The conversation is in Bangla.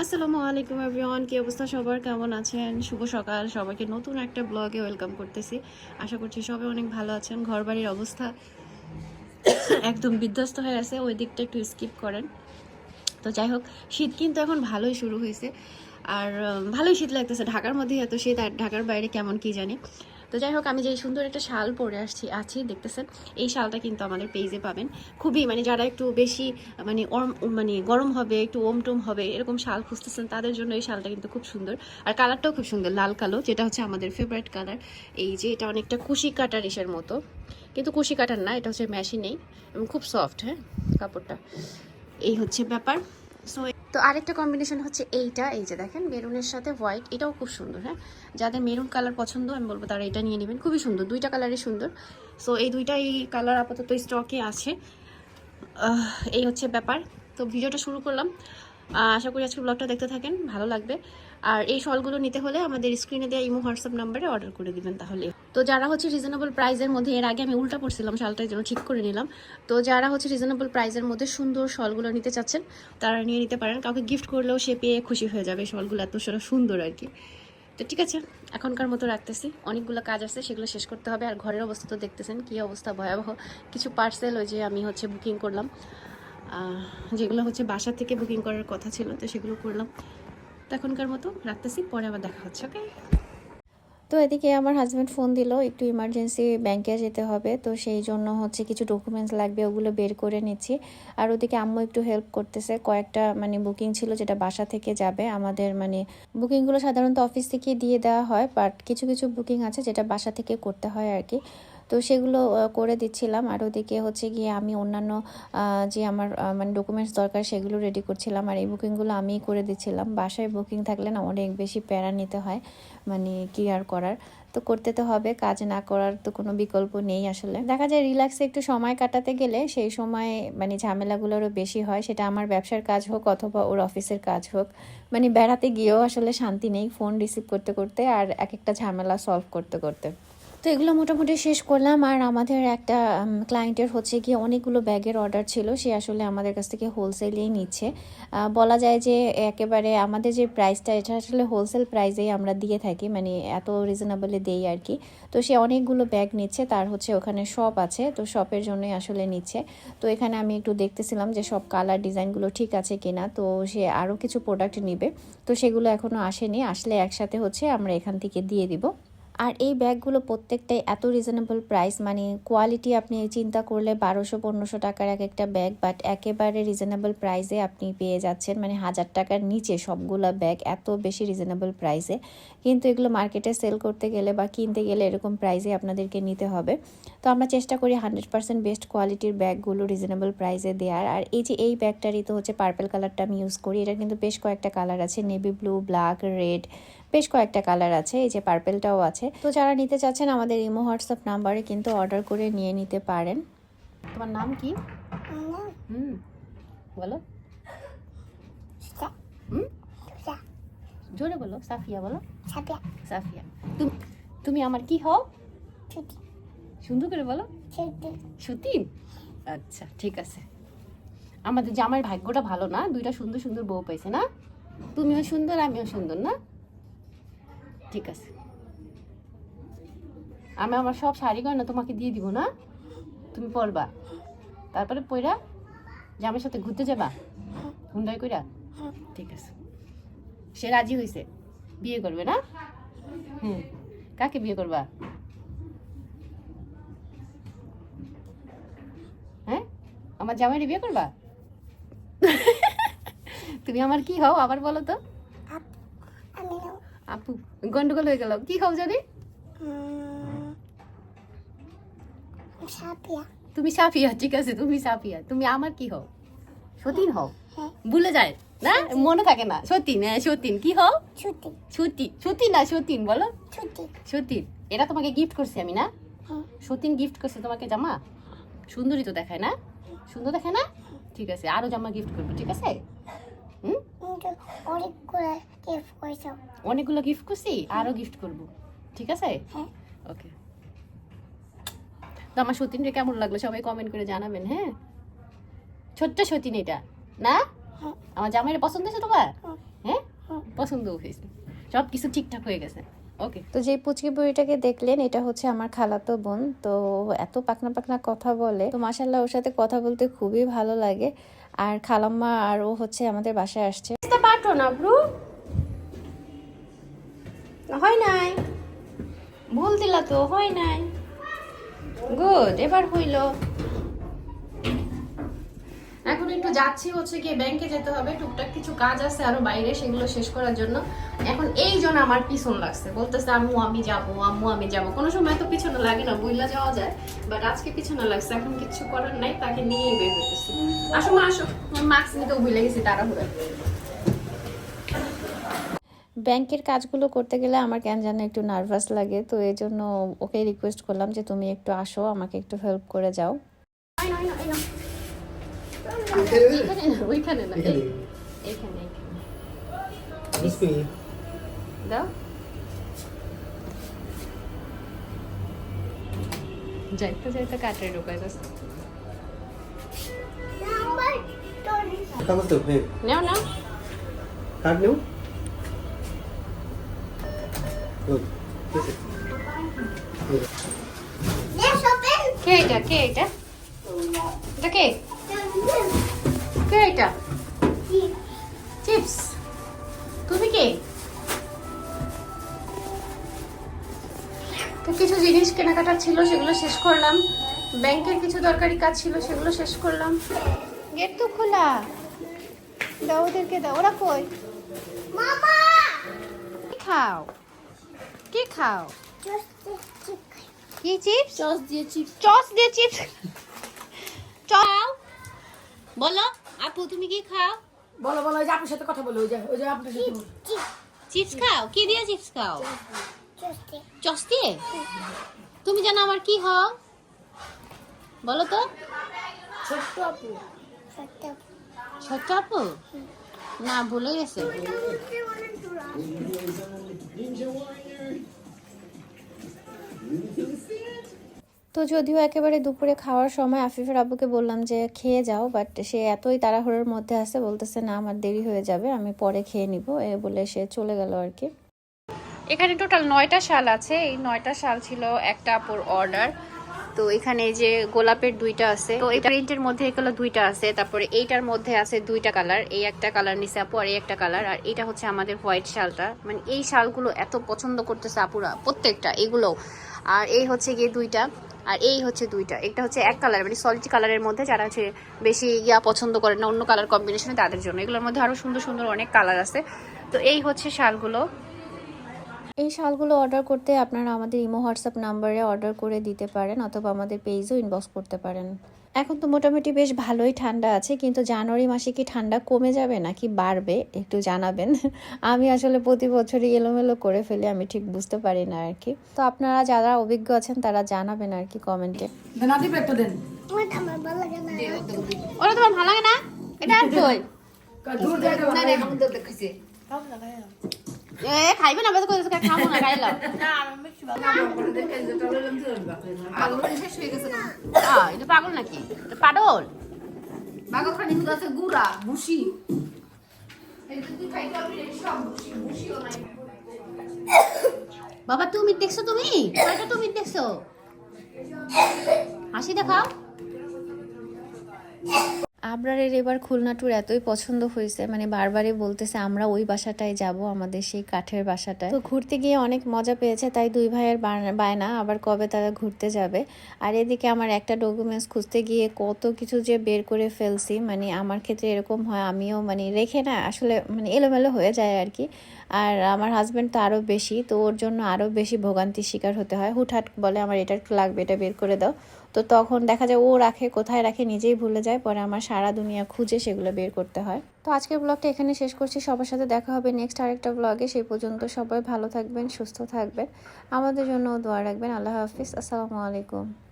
আসসালামু আলাইকুম এভরিওয়ান কি অবস্থা সবার? কেমন আছেন? শুভ সকাল। সবাইকে নতুন একটা ব্লগে ওয়েলকাম করতেছি। আশা করছি সবাই অনেক ভালো আছেন। ঘর বাড়ির অবস্থা একদম বিধ্বস্ত হয়ে আছে ওই দিকটা একটু স্কিপ করেন। তো যাই হোক, শীত কিন্তু এখন ভালোই শুরু হয়েছে। আর ভালোই শীত লাগতেছে। ঢাকার মধ্যে এত শীত, আর ঢাকার বাইরে কেমন কি জানি। তো যাই হোক, আমি যে সুন্দর একটা শাল পরে আসছি, আছি, দেখতেছেন, এই শালটা কিন্তু আমাদের পেজে পাবেন। খুবই মানে যারা একটু বেশি মানে মানে গরম হবে, একটু ওম টোম হবে, এরকম শাল খুঁজতেছেন, তাদের জন্য এই শালটা কিন্তু খুব সুন্দর। আর কালারটাও খুব সুন্দর, লাল কালো, যেটা হচ্ছে আমাদের ফেভারিট কালার এই যে এটা অনেকটা কুশি কাটার ইসের মতো, কিন্তু কুশি কাটার না, এটা হচ্ছে মেশিনেই এবং খুব সফট হ্যাঁ কাপড়টা। এই হচ্ছে ব্যাপার। সো তো আরেকটা কম্বিনেশন হচ্ছে এইটা, এই যে দেখেন, মেরুনের সাথে হোয়াইট এটাও খুব সুন্দর হ্যাঁ? যাদের মেরুন কালার পছন্দ, আমি বলব তারা এটা নিয়ে নেবেন, খুবই সুন্দর, দুইটা কালারই সুন্দর। সো এই দুইটাই কালার আপাতত স্টকে আছে। এই হচ্ছে ব্যাপার। তো ভিডিওটা শুরু করলাম। আশা করি আজকে ব্লগটা দেখতে থাকেন, ভালো লাগবে। আর এই শলগুলো নিতে হলে আমাদের স্ক্রিনে দেওয়া ইমো, হোয়াটসঅ্যাপ নাম্বারে অর্ডার করে দিবেন তাহলে। তো যারা হচ্ছে রিজনেবল প্রাইসের মধ্যে, এর আগে আমি উল্টা পড়ছিলাম, শালটার জন্য ঠিক করে নিলাম। তো যারা হচ্ছে রিজনেবল প্রাইসের মধ্যে সুন্দর শলগুলো নিতে চাচ্ছেন, তারা নিয়ে নিতে পারেন। কাউকে গিফট করলেও সে পেয়ে খুশি হয়ে যাবে শলগুলো, এত সেটা সুন্দর আর কি। তো ঠিক আছে, এখনকার মতো রাখতেছি। অনেকগুলো কাজ আছে, সেগুলো শেষ করতে হবে। আর ঘরের অবস্থা তো দেখতেছেন, কী অবস্থা ভয়াবহ। কিছু পার্সেল ওই যে আমি হচ্ছে বুকিং করলাম। যেগুলো হচ্ছে বাসা থেকে বুকিং করার কথা ছিল, তো সেগুলো করলাম। তো এখনকার মতো রাখতেছি, পরে আবার দেখা হচ্ছে ওকে তো এদিকে আমার হাজব্যান্ড ফোন দিল, একটু ইমার্জেন্সি ব্যাংকে যেতে হবে, তো সেই জন্য হচ্ছে কিছু ডকুমেন্টস লাগবে, ওগুলো বের করে নিচ্ছি। আর ওদিকে আম্মু একটু হেল্প করতেছে, কয়েকটা মানে বুকিং ছিল যেটা বাসা থেকে যাবে, আমাদের মানে বুকিংগুলো সাধারণত অফিস থেকে দিয়ে দেওয়া হয় বাট কিছু কিছু বুকিং আছে যেটা বাসা থেকে করতে হয় আর কি। তো সেগুলো করে দিচ্ছিলাম। আর ওদিকে হচ্ছে গিয়ে আমি অন্যান্য যে আমার মানে ডকুমেন্টস দরকার সেগুলো রেডি করছিলাম। আর এই বুকিংগুলো আমিই করে দিচ্ছিলাম। বাসায় বুকিং থাকলে না অনেক বেশি প্যারা নিতে হয় মানে কি আর করার? তো করতে তো হবে, কাজ না করার তো কোনো বিকল্প নেই আসলে। দেখা যায় রিল্যাক্সে একটু সময় কাটাতে গেলে সেই সময় মানে ঝামেলাগুলোরও বেশি হয়। সেটা আমার ব্যবসার কাজ হোক অথবা ওর অফিসের কাজ হোক। মানে বেড়াতে গিয়েও আসলে শান্তি নেই ফোন রিসিভ করতে করতে আর এক একটা ঝামেলা সলভ করতে করতে। তো এগুলো মোটামুটি শেষ করলাম। আর আমাদের একটা ক্লায়েন্টের হচ্ছে গিয়ে অনেকগুলো ব্যাগের অর্ডার ছিল। সে আসলে আমাদের কাছ থেকে হোলসেলেই নিচ্ছে। বলা যায় যে একেবারে আমাদের যে প্রাইসটা এটা আসলে হোলসেল প্রাইসেই আমরা দিয়ে থাকি। মানে এত রিজনেবলে দেই আর কি। তো সে অনেকগুলো ব্যাগ নিচ্ছে। তার হচ্ছে ওখানে শপ আছে। তো শপের জন্যই আসলে নিচ্ছে। তো এখানে আমি একটু দেখতেছিলাম যে সব কালার ডিজাইনগুলো ঠিক আছে কিনা। তো সে আরও কিছু প্রোডাক্ট নিবে। তো সেগুলো এখনও আসেনি। আসলে একসাথে হচ্ছে আমরা এখান থেকে দিয়ে দিব। আর এই ব্যাগগুলো প্রত্যেকটাই এত রিজনেবল প্রাইস মানে কোয়ালিটি আপনি চিন্তা করলে বারোশো, পনেরোশো টাকার এক একটা ব্যাগ বাট একেবারে রিজনেবল প্রাইসে আপনি পেয়ে যাচ্ছেন মানে হাজার টাকার নিচে সবগুলো ব্যাগ এত বেশি রিজনেবল প্রাইসে কিন্তু এগুলো মার্কেটে সেল করতে গেলে বা কিনতে গেলে এরকম প্রাইসে আপনাদেরকে নিতে হবে। তো আমরা চেষ্টা করি হান্ড্রেড পার্সেন্ট বেস্ট কোয়ালিটির ব্যাগগুলো রিজনেবল প্রাইসে দেওয়ার আর এই যে এই ব্যাগটারই তো হচ্ছে পার্পেল কালারটা আমি ইউজ করি, এটা কিন্তু বেশ কয়েকটা কালার আছে নেভি ব্লু ব্ল্যাক রেড বেশ কয়েকটা কালার আছে এই যে পার্পেলটাও আছে। তো যারা নিতে চাচ্ছেন আমাদের ইমো হোয়াটসঅ্যাপ নাম্বারে কিন্তু অর্ডার করে নিয়ে নিতে পারেন। তোমার নাম কি? হুম বলো। হুম? জোরে বলো সাফিয়া বলো। সাফিয়া। তুমি তুমি আমার কি হও? সুন্দর করে বলো। সুতিন আচ্ছা ঠিক আছে। আমাদের জামাইয়ের ভাগ্যটা ভালো না দুইটা সুন্দর সুন্দর বউ পাইছে না। তুমিও সুন্দর আমিও সুন্দর না। ঠিক আছে। আমি আমার সব শাড়ি গয়না তোমাকে দিয়ে দিব না? তুমি পরবা। তারপরে পয়রা জামাইয়ের সাথে ঘুরতে যাবা? হুন্ডাই কইরা? ঠিক আছে। সে রাজি হয়েছে বিয়ে করবে না? হুম। কাকে বিয়ে করবা? হ্যাঁ? আমার জামাইরে বিয়ে করবা? তুমি আমার কি হও আবার বলো তো? আপু গন্ডগোল হয়ে গেল। কি খাও জানি? তুমি সাফিয়া ঠিক আছে তুমি সাফিয়া তুমি আমার কি হও? সতীন হও? ভুলে যায় না? মনে থাকে না। সতীন হ্যাঁ সতীন। কি হও? সতী সতীন না সতীন বলো। সতীন। এটা তোমাকে গিফট করছি আমি না? সতীন গিফট করছে তোমাকে জামা? সুন্দরই তো দেখায় না? সুন্দর দেখায় না? ঠিক আছে আরও জামা গিফট করব ঠিক আছে? হুম? অনেকগুলো গিফট করছি। আরও গিফট করব। ঠিক আছে? ওকে তো আমার সতীন রে কেমন লাগল সবাই কমেন্ট করে জানাবেন হ্যাঁ? ছোট্ট সতীন এটা না? আমার জামাইয়ের পছন্দ হয়েছে তোমার? হ্যাঁ। পছন্দ হয়েছে। সব কিছু ঠিকঠাক হয়ে গেছে। ওকে তো যে পুচকি বুড়িটাকে দেখলেন এটা হচ্ছে আমার খালাতো বোন তো এত পাকনা পাকনা কথা বলে তো মাসাল্লাহ ওর সাথে কথা বলতে খুবই ভালো লাগে। আর খালাম্মা আর ও হচ্ছে আমাদের বাসায় আসছে। পাঠো না ব্রু হয় নাই। ভুল দিলা তো, হয় নাই। গুড, এবার হইল। এখন একটু যাচ্ছি হচ্ছে গিয়ে ব্যাংকে যেতে হবে। টুকটাক কিছু কাজ আছে আরও বাইরে, সেগুলো শেষ করার জন্য। এখন এই জন্য আমার পিছন লাগছে। বলতেছে, আম্মু, আমি যাব, আম্মু, আমি যাব। কোনো সময় তো পিছনে লাগে না, বইলা যাওয়া যায় বাট আজকে পিছনে লাগছে। এখন কিছু করার নাই, তাকে নিয়েই বের হইতেছি। আসো মা আসো। মাস্ক নিতেও ভুলে গেছি তাড়াহুড়া। ব্যাংকের কাজগুলো করতে গেলে আমার কেন যেন একটু নার্ভাস লাগে তো এই জন্য ওকে রিকোয়েস্ট করলাম যে তুমি একটু আসো আমাকে একটু হেল্প করে যাও। ওইখানে না এইখানে এইখানে দাও। যাইতে যাইতে কাটে যাচ্ছে নাও নাও. Good. কে এটা কে এটা এটা কে কে এটা চিপস তুমি কে তো কিছু জিনিস কেনাকাটা ছিল সেগুলো শেষ করলাম। ব্যাংকের কিছু দরকারি কাজ ছিল সেগুলো শেষ করলাম। গেট তো খোলা। দাও ওদেরকে দাও। ওরা কই? কি খাও? কি খাও? কি চিপস? চস দিয়ে চিপস চস দিয়ে চিপস চাও বলো আপু তুমি কি খাও? বলো বলো ওই যে আপনার সাথে কথা বলো ওই যে ওই যে আপনার সাথে চিপস খাও? কি দিয়ে চিপস খাও? চস দিয়ে তুমি জানো আমার কি হও বলো তো। ছোট্ট আপু। আপু? না ভুলে গেছে। তো যদিও একেবারে দুপুরে খাওয়ার সময় আফিফের আব্বুকে বললাম যে খেয়ে যাও বাট সে এতই তাড়াহুড়োর মধ্যে আছে বলতেছে না আমার দেরি হয়ে যাবে আমি পরে খেয়ে নিব। এ বলে সে চলে গেল আর কি। এখানে টোটাল নয়টা শাল আছে। এই নয়টা শাল ছিল একটা আপুর অর্ডার তো এখানে এই যে গোলাপের দুইটা আছে, তো এটা প্রিন্টের মধ্যে এগুলো দুইটা আছে, তারপরে এইটার মধ্যে আছে দুইটা কালার এই একটা কালার নিছে আপু, আর এই একটা কালার আর এটা হচ্ছে আমাদের হোয়াইট শালটা। মানে এই শালগুলো এত পছন্দ করতেছে আপুরা, প্রত্যেকটা এগুলো আর এই হচ্ছে গিয়ে দুইটা, আর এই হচ্ছে দুইটা। একটা হচ্ছে এক কালার মানে সলিড কালারের মধ্যে যারা হচ্ছে বেশি ইয়া পছন্দ করে না, অন্য কালার কম্বিনেশনে তাদের জন্য। এগুলোর মধ্যে আরও সুন্দর সুন্দর অনেক কালার আছে। তো এই হচ্ছে শালগুলো। এই শালগুলো অর্ডার করতে আপনারা আমাদের ইমো হোয়াটসঅ্যাপ নাম্বারে অর্ডার করে দিতে পারেন অথবা আমাদের পেজও ইনবক্স করতে পারেন। এখন তো মোটামুটি বেশ ভালোই ঠান্ডা আছে কিন্তু জানুয়ারি মাসে কি ঠান্ডা কমে যাবে নাকি বাড়বে? একটু জানাবেন। আমি আসলে প্রতি বছরই এলোমেলো করে ফেলি আমি ঠিক বুঝতে পারি না আর কি। তো আপনারা যারা অভিজ্ঞ আছেন তারা জানাবেন আর কি কমেন্টে ওরা তোমার ভালো লাগে না? এটা আর কই? দূর যায় এ খাইবে না বেশ খাব না খাইলাম এটা পাগল নাকি? এটা পাগল? বাগল খানি আছে গুড়া ভুসি। বাবা তুমি দেখছ তুমি? কয়টা তুমি দেখছ? হাসি দেখাও। আবরারের এবার খুলনা ট্যুর এতই পছন্দ হয়েছে মানে বারবারই বলতেছে, আমরা ওই বাসাটায় যাব, আমাদের সেই কাঠের বাসাটায়। তো ঘুরতে গিয়ে অনেক মজা পেয়েছে, তাই দুই ভাইয়ের বায়না, আবার কবে তারা ঘুরতে যাবে। আর এদিকে আমার একটা ডকুমেন্টস খুঁজতে গিয়ে কত কিছু যে বের করে ফেলছি মানে আমার ক্ষেত্রে এরকম হয়, আমিও মানে রেখে না, আসলে মানে এলোমেলো হয়ে যায় আর কি। আর আমার হাজব্যান্ড তো আরও বেশি, তো ওর জন্য আরও বেশি ভোগান্তির শিকার হতে হয়। হুটহাট বলে, আমার এটা একটু লাগবে, এটা বের করে দাও। তো তখন দেখা যায় ও রাখে, কোথায় রাখে নিজেই ভুলে যায়। পরে আমার সারা দুনিয়া খুঁজে সেগুলো বের করতে হয়। তো আজকের ব্লগটা এখানে শেষ করছি। সবার সাথে দেখা হবে নেক্সট আরেকটা ব্লগে সেই পর্যন্ত সবাই ভালো থাকবেন, সুস্থ থাকবেন। আমাদের জন্য দোয়া রাখবেন। আল্লাহ হাফিজ। আসসালামু আলাইকুম।